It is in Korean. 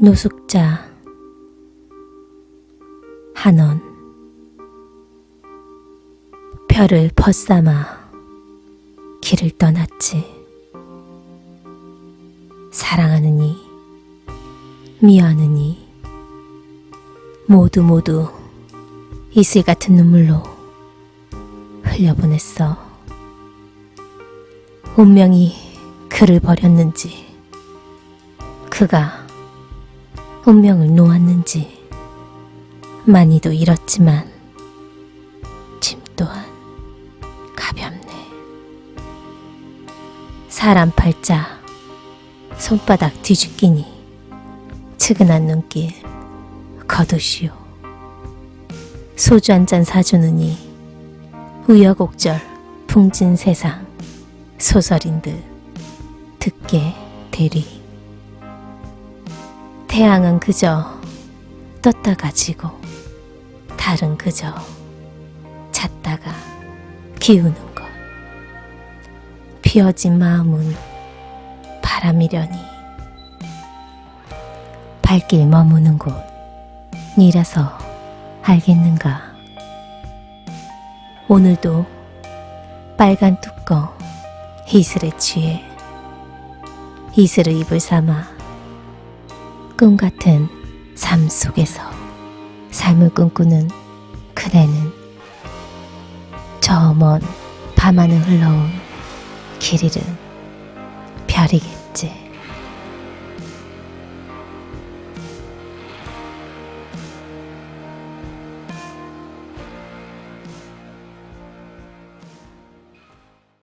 노숙자 한원. 별을 벗삼아 길을 떠났지. 사랑하느니 미워하느니 모두 모두 이슬 같은 눈물로 흘려보냈어. 운명이 그를 버렸는지 그가 운명을 놓았는지 많이도 잃었지만 짐 또한 가볍네. 사람 팔자 손바닥 뒤죽기니 측은한 눈길 거두시오. 소주 한 잔 사주느니 우여곡절 풍진 세상 소설인 듯 듣게 되리. 태양은 그저 떴다가 지고 달은 그저 잤다가 기우는 것. 피어진 마음은 바람이려니 발길 머무는 곳 니라서 알겠는가. 오늘도 빨간 뚜껑 이슬에 취해 이슬을 입을 삼아 꿈 같은 삶 속에서 삶을 꿈꾸는 그대는 저 먼 밤하늘 흘러온 길 잃은 별이겠지.